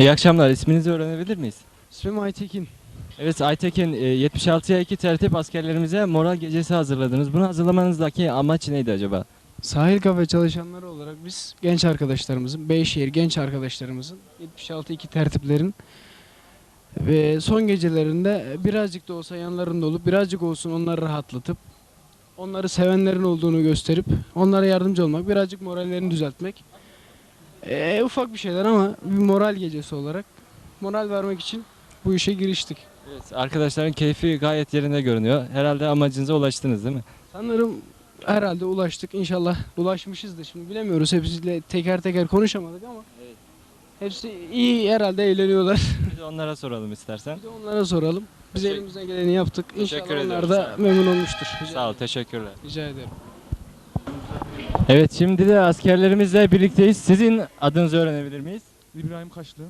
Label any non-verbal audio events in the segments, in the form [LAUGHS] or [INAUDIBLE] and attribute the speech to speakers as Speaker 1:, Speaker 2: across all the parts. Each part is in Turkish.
Speaker 1: İyi akşamlar. İsminizi öğrenebilir miyiz?
Speaker 2: İsmim Aytekin.
Speaker 1: Evet Aytekin, e, 76'ya 2 tertip askerlerimize moral gecesi hazırladınız. Bunu hazırlamanızdaki amaç neydi acaba?
Speaker 2: Sahil kafe çalışanları olarak biz genç arkadaşlarımızın, Beyşehir genç arkadaşlarımızın 76-2 tertiplerin ve son gecelerinde birazcık da olsa yanlarında olup birazcık olsun onları rahatlatıp onları sevenlerin olduğunu gösterip onlara yardımcı olmak, birazcık morallerini düzeltmek. Ee, ufak bir şeyler ama bir moral gecesi olarak moral vermek için bu işe giriştik.
Speaker 1: Evet, arkadaşların keyfi gayet yerinde görünüyor. Herhalde amacınıza ulaştınız değil mi?
Speaker 2: Sanırım herhalde ulaştık. İnşallah ulaşmışız da şimdi bilemiyoruz. Hepsiyle teker teker konuşamadık ama
Speaker 1: Evet.
Speaker 2: hepsi iyi herhalde eğleniyorlar.
Speaker 1: Bir de onlara soralım istersen.
Speaker 2: Bir de onlara soralım. Biz
Speaker 1: Teşekkür-
Speaker 2: elimizden geleni yaptık. İnşallah onlar da memnun olmuştur. Rica,
Speaker 1: Sağ ol, teşekkürler.
Speaker 2: rica ederim.
Speaker 1: Evet, şimdi de askerlerimizle birlikteyiz. Sizin adınızı öğrenebilir miyiz?
Speaker 3: İbrahim Kaşlı.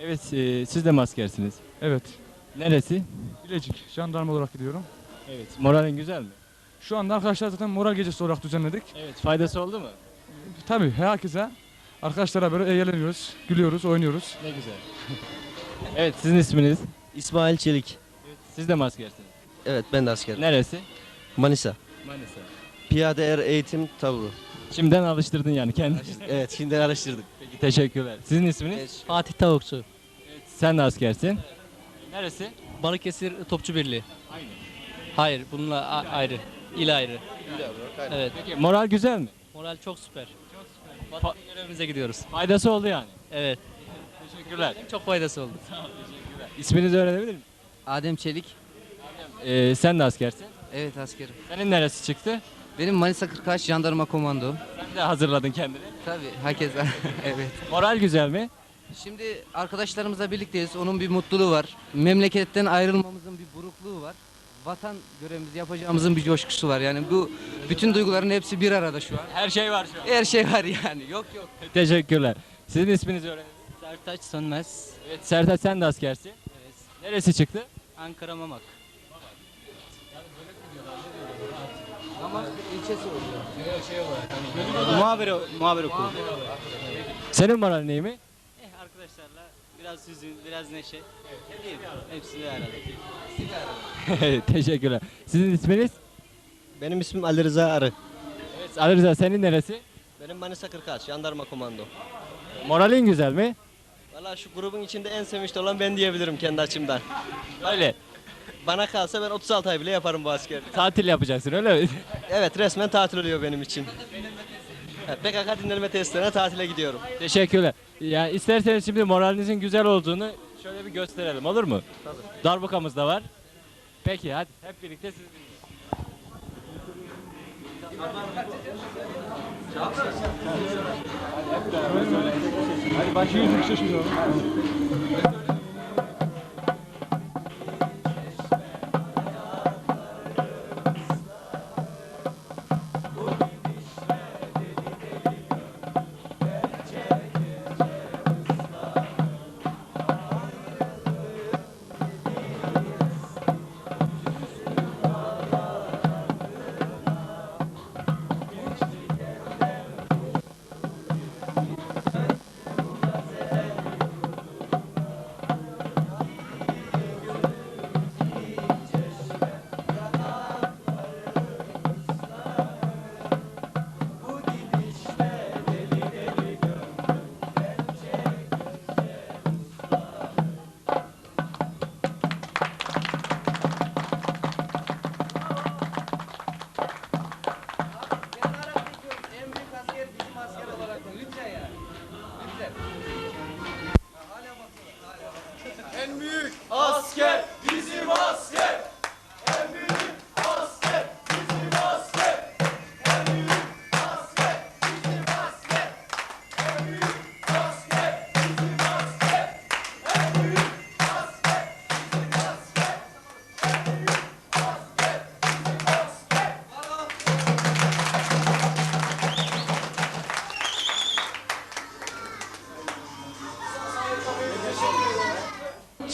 Speaker 1: Evet, e, siz de mi askersiniz?
Speaker 3: Evet.
Speaker 1: Neresi?
Speaker 3: Bilecik. Jandarma olarak gidiyorum.
Speaker 1: Evet. Moralin güzel mi?
Speaker 3: Şu anda arkadaşlar zaten moral gecesi olarak düzenledik.
Speaker 1: Evet. Faydası oldu mu?
Speaker 3: Tabii herkese arkadaşlara böyle eğleniyoruz, gülüyoruz, oynuyoruz.
Speaker 1: Ne güzel. [LAUGHS] evet, sizin isminiz?
Speaker 4: İsmail Çelik.
Speaker 1: Siz de mi askersiniz?
Speaker 4: Evet ben de askerim.
Speaker 1: Neresi?
Speaker 4: Manisa.
Speaker 1: Manisa.
Speaker 4: Piyade er eğitim tavrı.
Speaker 1: Şimdiden alıştırdın yani kendini.
Speaker 4: Evet şimdi araştırdık.
Speaker 1: Peki teşekkürler. Sizin isminiz?
Speaker 5: Fatih Tavukçu.
Speaker 1: Evet, sen de askersin. Neresi?
Speaker 5: Balıkesir Topçu Birliği.
Speaker 1: Aynı.
Speaker 5: Hayır, bununla a- ayrı. İl ayrı. Evet.
Speaker 1: Peki moral güzel mi?
Speaker 5: Moral çok süper. Vatan görevimize gidiyoruz.
Speaker 1: Faydası oldu yani.
Speaker 5: Evet.
Speaker 1: Teşekkürler.
Speaker 5: Çok faydası oldu.
Speaker 1: İsminizi öğrenebilir miyim?
Speaker 6: Adem Çelik.
Speaker 1: Ee, sen de askersin.
Speaker 6: Evet askerim.
Speaker 1: Senin neresi çıktı?
Speaker 6: Benim Manisa 40 Jandarma Komando.
Speaker 1: Sen de hazırladın kendini.
Speaker 6: Tabii herkes [LAUGHS] evet.
Speaker 1: Moral güzel mi?
Speaker 6: Şimdi arkadaşlarımızla birlikteyiz. Onun bir mutluluğu var. Memleketten ayrılmamızın bir burukluğu var. Vatan görevimizi yapacağımızın bir coşkusu var. Yani bu bütün duyguların hepsi bir arada şu an.
Speaker 1: Her şey var şu an.
Speaker 6: Her şey var yani. Yok yok.
Speaker 1: Teşekkürler. Sizin isminizi öğrenelim.
Speaker 5: Sertaç Sönmez.
Speaker 1: Evet Sertaç sen de askersin.
Speaker 5: Evet.
Speaker 1: Neresi çıktı?
Speaker 5: Ankara Mamak.
Speaker 6: Ama ilçesi oluyor.
Speaker 5: Muhabir, muhabir okulu.
Speaker 1: Senin moral neyi mi?
Speaker 5: Eh arkadaşlarla biraz hüzün, biraz neşe. Evet. Hepsini aradık. [LAUGHS]
Speaker 1: Teşekkürler. Sizin isminiz?
Speaker 4: Benim ismim Ali Rıza Arı.
Speaker 1: Evet Ali Rıza senin neresi?
Speaker 4: Benim Manisa 40 Jandarma Komando.
Speaker 1: Moralin güzel mi?
Speaker 4: Valla şu grubun içinde en sevinçli olan ben diyebilirim kendi açımdan.
Speaker 1: Öyle.
Speaker 4: Bana kalsa ben 36 ay bile yaparım bu asker.
Speaker 1: Tatil yapacaksın öyle mi? [LAUGHS]
Speaker 4: Evet resmen tatil oluyor benim için. Evet, PKK dinlenme testlerine tatile gidiyorum.
Speaker 1: Teşekkürler. Yani isterseniz şimdi moralinizin güzel olduğunu şöyle bir gösterelim olur mu? Tabii. Darbukamız da var. Peki hadi hep birlikte siz dinleyin.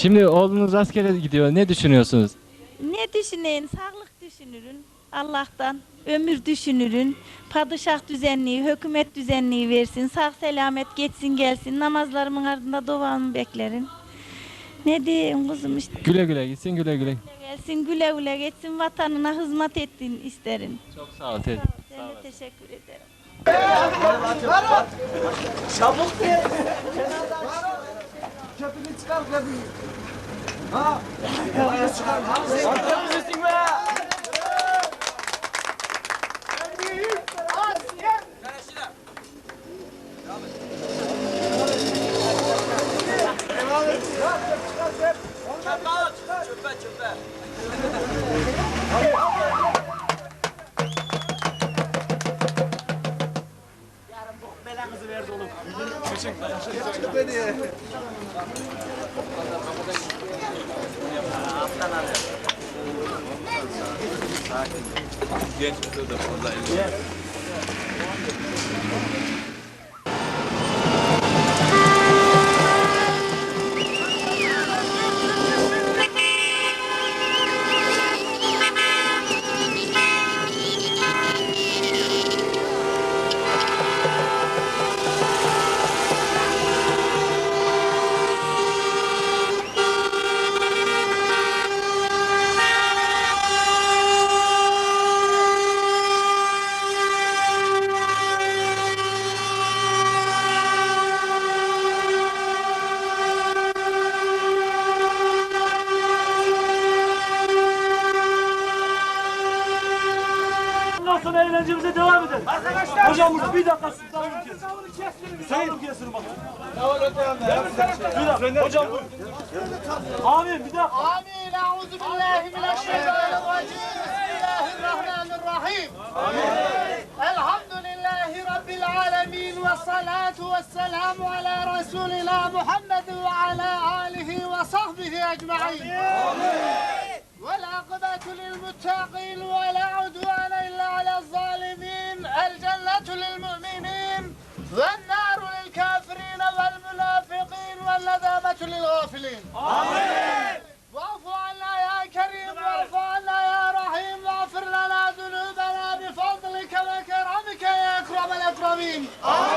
Speaker 1: Şimdi oğlunuz askere gidiyor. Ne düşünüyorsunuz?
Speaker 7: Ne düşünün? Sağlık düşünürün. Allah'tan ömür düşünürün, padişah düzenliği, hükümet düzenliği versin, sağ selamet geçsin gelsin, namazlarımın ardında duamı beklerim. Ne diyeyim kuzum işte
Speaker 1: Güle güle gitsin güle güle.
Speaker 7: gelsin güle güle geçsin vatanına hizmet ettin isterim.
Speaker 1: Çok sağ ol teyze.
Speaker 7: Ben de teşekkür ederim. Çöpünü çıkar köpüğü. Ha? Oraya çıkar. Arkamızı sikme.
Speaker 8: Ondan sonra eğlencemize devam ederiz. Arkadaşlar. Hocam burada bir dakika sultanım kesin. Sultanım kesin bak. Bir dakika. Hocam buyurun. Amin bir dakika.
Speaker 9: Amin. Euzu billahi mineşşeytanirracim. Bismillahirrahmanirrahim. Amin. Elhamdülillahi rabbil alamin ve salatu vesselamu ala resulina Muhammed ve ala alihi ve sahbihi ecmaîn. Amin. أجمعين والعاقبة للمتقين ولا عدوان إلا على الظالمين. الجنة للمؤمنين والنار للكافرين والمنافقين والندامة للغافلين. واعف عنا يا كريم واعف عنا يا رحيم واغفر لنا ذنوبنا بفضلك وكرمك يا أكرم الأكرمين. آمين.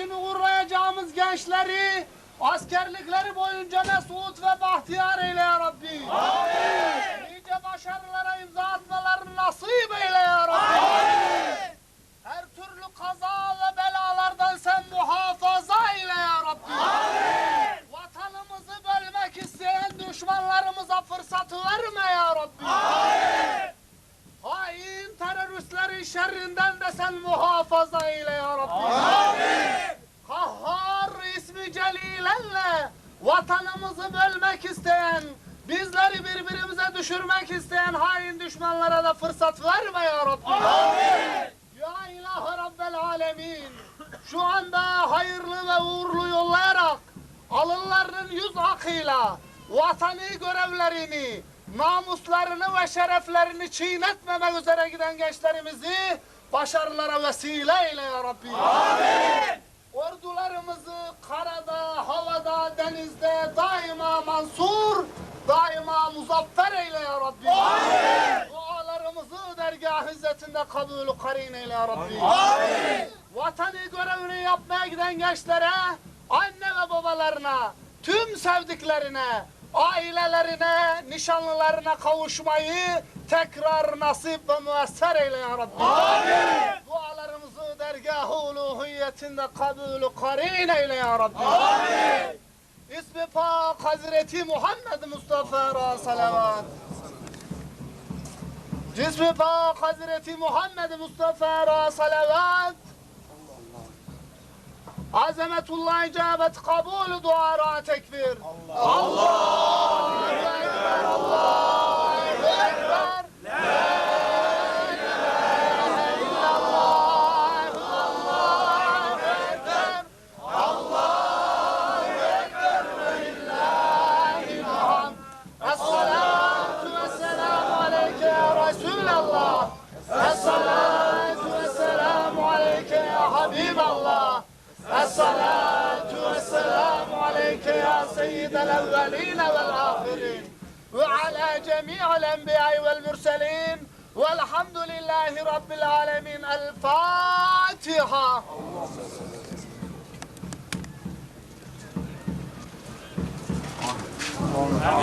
Speaker 9: İçin uğrayacağımız gençleri askerlikleri boyunca mesut ve bahtiyar eyle ya Rabbi. Amin. Nice başarılara imza atmalarını nasip eyle ya Rabbi. Her türlü kaza ve belalardan sen muhafaza eyle ya Rabbi. Vatanımızı bölmek isteyen düşmanlarımıza fırsat verme ya Rabbi. Hain teröristlerin şerrinden de sen muhafaza eyle ya Rabbi. Kahhar celilenle vatanımızı bölmek isteyen, bizleri birbirimize düşürmek isteyen hain düşmanlara da fırsat verme ya Rabbi. Ya ilahe Rabbel Alemin. Şu anda hayırlı ve uğurlu yollayarak alınlarının yüz akıyla vatani görevlerini, namuslarını ve şereflerini çiğnetmemek üzere giden gençlerimizi başarılara vesile eyle ya Rabbi. Ordularımızı karada, havada, denizde daima mansur, daima muzaffer eyle ya Rabbi. Dualarımızı dergah izzetinde kabulü karin eyle ya Rabbi. Vatani görevini yapmaya giden gençlere, anne ve babalarına, tüm sevdiklerine, ailelerine, nişanlılarına kavuşmayı tekrar nasip ve müesser eyle ya Rabbi. Amin. Dergah-ı uluhiyetinde kabulü karin eyle ya Rabbi. Amin. İsmi Pak Hazreti Muhammed Mustafa salavat. Cismi Pak Hazreti Muhammed Mustafa salavat. Azametullah icabet kabul dua tekbir. Allahu Ekber. Allahu Ekber.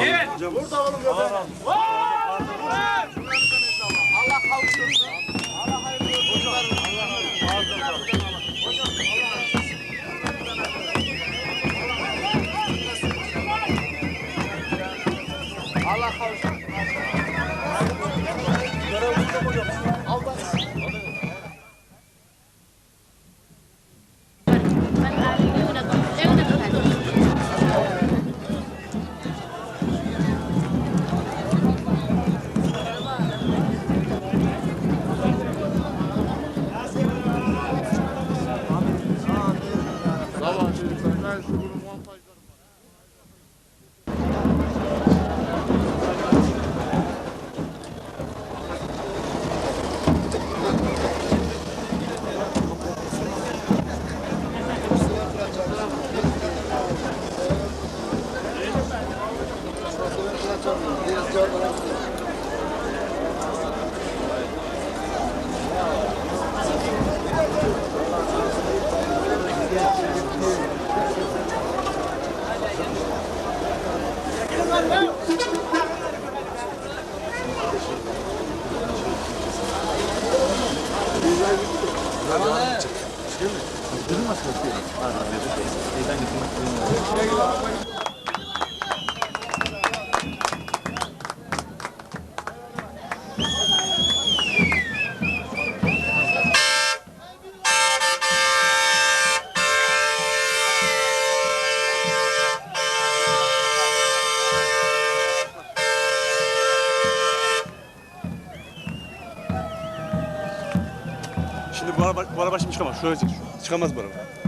Speaker 9: Evet.
Speaker 10: Burada oğlum göbeğe. Allah kavuştursun. Allah hayırlı olsun. Allah razı olsun. Allah kavuştursun. Hocam. знаешь,
Speaker 3: Şimdi bu araba, bu araba şimdi çıkamaz. Şuraya çık. Çıkamaz bu araba.